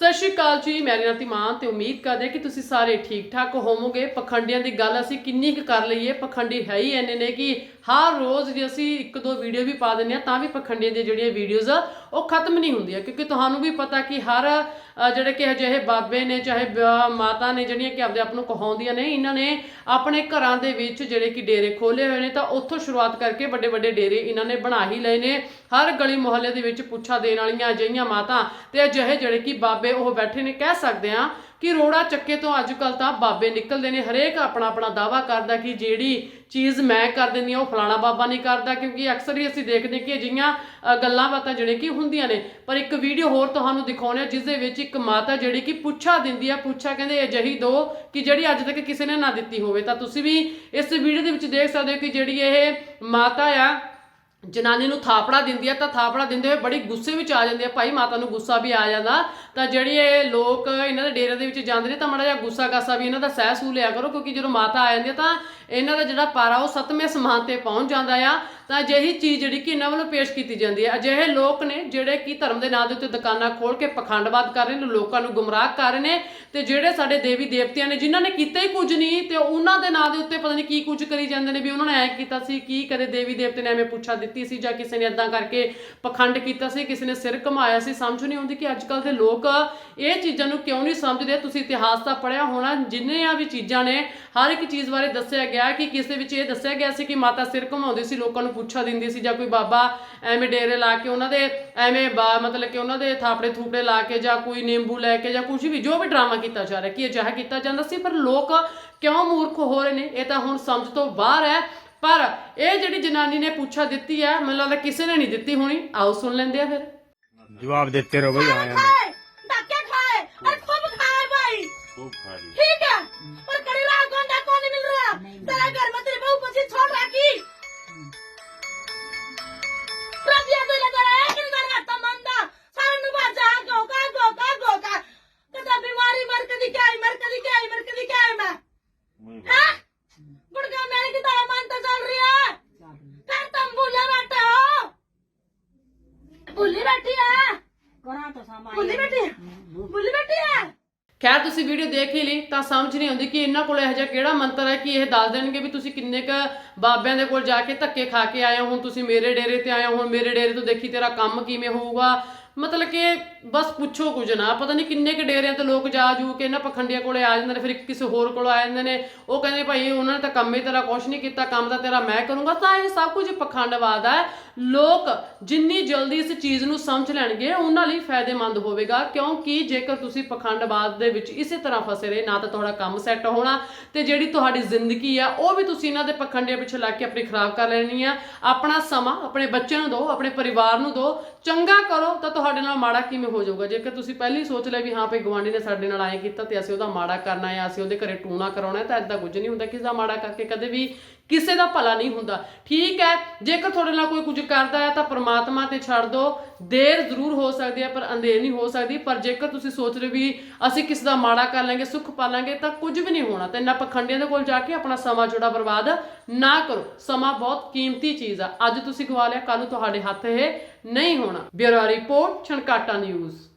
ਸਤਿ ਸ਼੍ਰੀ ਅਕਾਲ ਜੀ, ਮੈਂ ਰਿਨਾਤੀ ਮਾਨ ਤੇ ਉਮੀਦ ਕਰਦੇ ਹਾਂ ਕਿ ਤੁਸੀਂ ਸਾਰੇ ਠੀਕ ਠਾਕ ਹੋਵੋਗੇ। ਪਖੰਡੀਆਂ ਦੀ ਗੱਲ ਅਸੀਂ ਕਿੰਨੀ ਕੁ ਕਰ ਲਈਏ, ਪਖੰਡੀ ਹੈ ਹੀ ਇੰਨੇ ਨੇ ਕਿ ਹਰ ਰੋਜ਼ ਜੇ ਅਸੀਂ ਇੱਕ ਦੋ ਵੀਡੀਓ ਵੀ ਪਾ ਦਿੰਦੇ ਆ ਤਾਂ ਵੀ ਪਖੰਡੀਆਂ ਦੀਆਂ ਜਿਹੜੀਆਂ ਵੀਡੀਓਜ਼ ਆ, ਉਹ ਖਤਮ ਨਹੀਂ ਹੁੰਦੀਆਂ। ਕਿਉਂਕਿ ਤੁਹਾਨੂੰ ਵੀ ਪਤਾ ਕਿ ਹਰ ਜਿਹੜੇ ਕਿ ਅਜਿਹੇ ਬਾਬੇ ਨੇ, ਚਾਹੇ ਮਾਤਾ ਨੇ, ਜਿਹੜੀਆਂ ਕਿ ਆਪਦੇ ਆਪ ਨੂੰ ਕਹਾਉਂਦੀਆਂ ਨੇ, ਇਹਨਾਂ ਨੇ ਆਪਣੇ ਘਰਾਂ ਦੇ ਵਿੱਚ ਜਿਹੜੇ ਕਿ ਡੇਰੇ ਖੋਲੇ ਹੋਏ ਨੇ, ਤਾਂ ਉੱਥੋਂ ਸ਼ੁਰੂਆਤ ਕਰਕੇ ਵੱਡੇ ਵੱਡੇ ਡੇਰੇ ਇਹਨਾਂ ਨੇ ਬਣਾ ਹੀ ਲਏ ਨੇ। ਹਰ ਗਲੀ ਮੁਹੱਲੇ ਦੇ ਵਿੱਚ ਪੁੱਛਾ ਦੇਣ ਵਾਲੀਆਂ ਅਜਿਹੀਆਂ ਮਾਤਾ ਤੇ ਅਜਿਹੇ ਜਿਹੜੇ ਕਿ ਬਾਬੇ ਉਹ ਬੈਠੇ ਨੇ, ਕਹਿ ਸਕਦੇ ਆ ਕਿ ਰੋੜਾ ਚੱਕੇ ਤੋਂ ਅੱਜ ਕੱਲ ਤਾਂ ਬਾਬੇ ਨਿਕਲਦੇ ਨੇ, ਹਰੇਕ ਆਪਣਾ ਆਪਣਾ ਦਾਵਾ ਕਰਦਾ ਕਿ ਜਿਹੜੀ ਚੀਜ਼ ਮੈਂ ਕਰ ਦਿੰਦੀ ਆ ਉਹ ਫਲਾਣਾ ਬਾਬਾ ਨਹੀਂ ਕਰਦਾ, ਕਿਉਂਕਿ ਅਕਸਰ ਹੀ ਅਸੀਂ ਦੇਖਦੇ ਕਿ ਅਜਿਹੀਆਂ ਗੱਲਾਂ ਬਾਤਾਂ ਜਿਹੜੇ ਕਿ ਹੁੰਦੀਆਂ ਨੇ। ਪਰ ਇੱਕ ਵੀਡੀਓ ਹੋਰ ਤੁਹਾਨੂੰ ਦਿਖਾਉਣੇ ਆ ਜਿਸ ਦੇ ਵਿੱਚ ਇੱਕ ਮਾਤਾ ਜਿਹੜੀ ਕਿ ਪੁੱਛਾ ਦਿੰਦੀ ਆ, ਪੁੱਛਾ ਕਹਿੰਦੇ ਅਜਿਹੀ ਦੋ ਕਿ ਜਿਹੜੀ ਅੱਜ ਤੱਕ ਕਿਸੇ ਨੇ ਨਾ ਦਿੱਤੀ ਹੋਵੇ। ਤਾਂ ਤੁਸੀਂ ਵੀ ਇਸ ਵੀਡੀਓ ਦੇ ਵਿੱਚ ਦੇਖ ਸਕਦੇ ਹੋ ਕਿ ਜਿਹੜੀ ਇਹ ਮਾਤਾ ਆ ਜਨਾਨੀ ਨੂੰ ਥਾਪੜਾ ਦਿੰਦੀ ਆ, ਤਾਂ ਥਾਪੜਾ ਦਿੰਦੇ ਹੋਏ ਬੜੀ ਗੁੱਸੇ ਵਿੱਚ ਆ ਜਾਂਦੀ ਆ, ਭਾਈ ਮਾਤਾ ਨੂੰ ਗੁੱਸਾ ਵੀ ਆ ਜਾਂਦਾ। ਤਾਂ ਜਿਹੜੀ ਇਹ ਲੋਕ ਇਹਨਾਂ ਦੇ ਡੇਰੇ ਦੇ ਵਿੱਚ ਜਾਂਦੇ ਨੇ, ਤਾਂ ਮਾੜਾ ਜਿਹਾ ਗੁੱਸਾ ਗਾਸਾ ਵੀ ਇਹਨਾਂ ਦਾ ਸਹਿ ਸੂ ਲਿਆ ਕਰੋ, ਕਿਉਂਕਿ ਜਦੋਂ ਮਾਤਾ ਆ ਜਾਂਦੀ ਆ, ਤਾਂ ਇਹਨਾਂ ਦਾ ਜਿਹੜਾ ਪਾਰਾ ਉਹ ਸੱਤਵੇਂ ਸਮਾਨ ਤੇ ਪਹੁੰਚ ਜਾਂਦਾ ਆ। ਤਾਂ ਅਜਿਹੀ ਚੀਜ਼ ਜਿਹੜੀ ਕਿ ਇਹਨਾਂ ਵੱਲੋਂ ਪੇਸ਼ ਕੀਤੀ ਜਾਂਦੀ ਹੈ ਅਜਿਹੇ ਲੋਕ ਨੇ ਜਿਹੜੇ ਕਿ ਧਰਮ ਦੇ ਨਾਂ ਦੇ ਉੱਤੇ ਦੁਕਾਨਾਂ ਖੋਲ ਕੇ ਪਖੰਡਵਾਦ ਕਰ ਰਹੇ ਨੇ, ਲੋਕਾਂ ਨੂੰ ਗੁੰਮਰਾਹ ਕਰ ਰਹੇ ਨੇ, ਤੇ ਜਿਹੜੇ ਸਾਡੇ ਦੇਵੀ ਦੇਵਤਿਆਂ ਨੇ, ਜਿਨ੍ਹਾਂ ਨੇ ਕੀਤਾ ਹੀ ਕੁਝ ਨਹੀਂ, ਤੇ ਉਹਨਾਂ ਦੇ ਨਾਂ ਦੇ ਉੱਤੇ ਪਤਾ ਨਹੀਂ ਕੀ ਕੁਝ ਕਰੀ ਜਾਂਦੇ ਨੇ, ਵੀ ਉਹਨਾਂ ਨੇ ਐ ਕੀਤਾ ਸੀ, ਕੀ ਕਦੇ ਦੇਵੀ ਦੇਵਤੇ ਨੇ, ਐਵੇਂ ਪੁੱਛਾ ਦਿੱਤੀ ਸੀ ਜਾਂ ਕਿਸੇ ਨੇ ਇਦਾਂ ਕਰਕੇ ਪਖੰਡ ਕੀਤਾ ਸੀ, ਕਿਸੇ ਨੇ ਸਿਰ ਘਮਾਇਆ ਸੀ, ਸਮਝ ਨਹੀਂ ਆਉਂਦੀ ਕਿ ਅੱਜ ਕੱਲ ਦੇ ਲੋਕ ਇਹ ਚੀਜ਼ਾਂ ਨੂੰ ਕਿਉਂ ਨਹੀਂ ਸਮਝਦੇ? ਤੁਸੀਂ ਇਤਿਹਾਸ ਤਾਂ ਪੜਿਆ ਹੋਣਾ ਜਿੰਨੀਆਂ ਵੀ ਚੀਜ਼ਾਂ ਨੇ, ਹਰ ਇੱਕ ਚੀਜ਼ ਬਾਰੇ ਦੱਸਿਆ ਗਿਆ ਕਿ ਕਿਸੇ ਵਿੱਚ ਇਹ ਦੱਸਿਆ ਗਿਆ ਸੀ ਕਿ ਮਾਤਾ ਸਿਰ ਘਮਾਉਂਦੀ ਸੀ, ਲੋਕਾਂ ਨੂੰ ਪੁੱਛਾ ਦਿੰਦੀ ਸੀ ਜਾਂ ਕੋਈ ਬਾਬਾ ਐਵੇਂ ਡੇਰੇ ਲਾ ਕੇ ਉਹਨਾਂ ਦੇ ਐਵੇਂ ਬਾ ਮਤਲਬ ਕਿ ਉਹਨਾਂ ਦੇ ਥਾਪੜੇ ਥੂਪੜੇ ਲਾ ਕੇ ਜਾਂ ਕੋਈ ਨਿੰਬੂ ਲੈ ਕੇ ਜਾਂ ਕੁਝ ਵੀ, ਜੋ ਵੀ ਡਰਾਮਾ ਕੀਤਾ ਜਾ ਰਿਹਾ, ਕਿ ਅਜਿਹਾ ਕੀਤਾ ਜਾਂਦਾ ਸੀ? ਪਰ ਲੋਕ ਕਿਉਂ ਮੂਰਖ ਹੋ ਰਹੇ ਨੇ? ਇਹ ਤਾਂ ਹੁਣ ਸਮਝ ਤੋਂ ਬਾਹਰ ਹੈ। ਪਰ ਇਹ ਜਿਹੜੀ ਜਨਾਨੀ ਨੇ ਪੁੱਛਾ ਦਿੱਤੀ ਹੈ ਮੈਨੂੰ ਲੱਗਦਾ ਕਿਸੇ ਨੇ ਨਹੀਂ ਦਿੱਤੀ ਹੋਣੀ ਆਓ ਸੁਣ ਲੈਂਦੇ ਆ ਫਿਰ जवाब देते रहो भाई आया मैं खाए धक्के खाए और खूब खाए भाई खूब खा ली ठीक है पर करेला गोंडा कौन नहीं मिल रहा तेरा घर में ਭੁੱਲੀ ਬੈਠੀ ਆ। ਕਰਾਂ ਤਾਂ ਸਮਾਂ ਭੁੱਲੀ ਬੈਠੀ ਆ। ਭੁੱਲੀ ਬੈਠੀ ਆ। ਖੈਰ ਤੁਸੀਂ ਵੀਡੀਓ ਦੇਖ ਹੀ ਲਈ ਤਾਂ ਸਮਝ ਨਹੀਂ ਆਉਂਦੀ ਕਿ ਇਹਨਾਂ ਕੋਲ ਇਹੋ ਜਿਹਾ ਕਿਹੜਾ ਮੰਤਰ ਹੈ ਕਿ ਇਹ ਦੱਸ ਦੇਣਗੇ ਵੀ ਤੁਸੀਂ ਕਿੰਨੇ ਕ ਬਾਬਿਆਂ ਦੇ ਕੋਲ ਜਾ ਕੇ ਧੱਕੇ ਖਾ ਕੇ ਆਏ ਹੋ ਹੁਣ ਤੁਸੀਂ ਮੇਰੇ ਡੇਰੇ ਤੇ ਆਏ ਹੋ ਹੁਣ ਮੇਰੇ ਡੇਰੇ ਤੋਂ ਦੇਖੀ ਤੇਰਾ ਕੰਮ ਕਿਵੇਂ ਹੋਊਗਾ। ਮਤਲਬ ਕਿ ਬਸ ਪੁੱਛੋ ਕੁਝ ਨਾ, ਪਤਾ ਨਹੀਂ ਕਿੰਨੇ ਕ ਡੇਰਿਆਂ ਤੇ ਲੋਕ ਜਾ ਜੂ ਕੇ ਇਹਨਾਂ ਪਖੰਡੀਆਂ ਕੋਲੇ ਆ ਜਾਂਦੇ ਨੇ, ਫਿਰ ਕਿਸੇ ਹੋਰ ਕੋਲ ਆ ਜਾਂਦੇ ਨੇ। ਉਹ ਕਹਿੰਦੇ ਭਾਈ ਉਹਨਾਂ ਨੇ ਤਾਂ ਕੰਮ ਹੀ ਤੇਰਾ ਕੁਛ ਨਹੀਂ ਕੀਤਾ, ਕੰਮ ਤਾਂ ਤੇਰਾ ਮੈਂ ਕਰੂੰਗਾ। ਤਾਂ ਇਹ ਸਭ ਕੁਝ ਪਖੰਡਵਾਦ ਹੈ ਲੋਕ ਜਿੰਨੀ ਜਲਦੀ ਇਸ ਚੀਜ਼ ਨੂੰ ਸਮਝ ਲੈਣਗੇ, ਉਹਨਾਂ ਲਈ ਫਾਇਦੇਮੰਦ ਹੋਵੇਗਾ। ਕਿਉਂਕਿ ਜੇਕਰ ਤੁਸੀਂ ਪਖੰਡਵਾਦ ਦੇ ਵਿੱਚ ਇਸੇ ਤਰ੍ਹਾਂ ਫਸੇ ਰਹੇ, ਨਾ ਤਾਂ ਤੁਹਾਡਾ ਕੰਮ ਸੈੱਟ ਹੋਣਾ ਤੇ ਜਿਹੜੀ ਤੁਹਾਡੀ ਜ਼ਿੰਦਗੀ ਆ, ਉਹ ਵੀ ਤੁਸੀਂ ਇਹਨਾਂ ਦੇ ਪਖੰਡਿਆਂ ਪਿੱਛੇ ਲੱਗ ਕੇ ਆਪਣੀ ਖਰਾਬ ਕਰ ਲੈਣੀ ਆ। ਆਪਣਾ ਸਮਾਂ ਆਪਣੇ ਬੱਚਿਆਂ ਨੂੰ ਦਿਓ, ਆਪਣੇ ਪਰਿਵਾਰ ਨੂੰ ਦਿਓ। ਚੰਗਾ ਕਰੋ ਤਾਂ ਤੁਹਾਡੇ ਨਾਲ ਮਾੜਾ ਕਿਵੇਂ ਹੋ ਜਾਊਗਾ। ਜੇਕਰ ਤੁਸੀਂ ਪਹਿਲਾਂ ਹੀ ਸੋਚ ਲਿਆ ਵੀ ਹਾਂ, ਭਈ ਗਵਾਂਢੀ ਨੇ ਸਾਡੇ ਨਾਲ ਆਏ ਕੀਤਾ ਤੇ ਅਸੀਂ ਉਹਦਾ ਮਾੜਾ ਕਰਨਾ ਹੈ, ਅਸੀਂ ਉਹਦੇ ਘਰੇ ਟੂਣਾ ਕਰਾਉਣਾ ਤਾਂ ਐਦਾਂ ਕੁਝ ਨਹੀਂ ਹੁੰਦਾ। ਕਿਸੇ ਦਾ ਮਾੜਾ ਕਰਕੇ ਕਦੇ ਵੀ ਕਿਸੇ ਦਾ ਭਲਾ ਨਹੀਂ ਹੁੰਦਾ। ਠੀਕ ਹੈ, ਜੇਕਰ ਤੁਹਾਡੇ ਨਾਲ ਕੋਈ ਕੁਝ ਕਰਦਾ ਹੈ ਤਾਂ ਪ੍ਰਮਾਤਮਾ ਤੇ ਛੱਡ ਦਿਓ ਦੇਰ ਜ਼ਰੂਰ ਹੋ ਸਕਦੀ ਹੈ, ਪਰ ਅੰਧੇਰ ਨਹੀਂ ਹੋ ਸਕਦੀ। ਪਰ ਜੇਕਰ ਤੁਸੀਂ ਸੋਚ ਰਹੇ ਵੀ ਅਸੀਂ ਕਿਸੇ ਦਾ ਮਾੜਾ ਕਰ ਲਾਂਗੇ, ਸੁੱਖ ਪਾ ਪਾਲਾਂਗੇ ਤਾਂ ਕੁਝ ਵੀ ਨਹੀਂ ਹੋਣਾ। ਤੇ ਇਹਨਾਂ ਪਖੰਡੀਆਂ ਦੇ ਕੋਲ ਜਾ ਕੇ ਆਪਣਾ ਸਮਾਂ ਜੋੜਾ ਬਰਬਾਦ ਨਾ ਕਰੋ। ਸਮਾਂ ਬਹੁਤ ਕੀਮਤੀ ਚੀਜ਼ ਆ। ਅੱਜ ਤੁਸੀਂ ਗਵਾ ਲਿਆ ਕੱਲ ਨੂੰ ਤੁਹਾਡੇ ਹੱਥ ਇਹ ਨਹੀਂ ਹੋਣਾ। Bureau report, Chhankata news.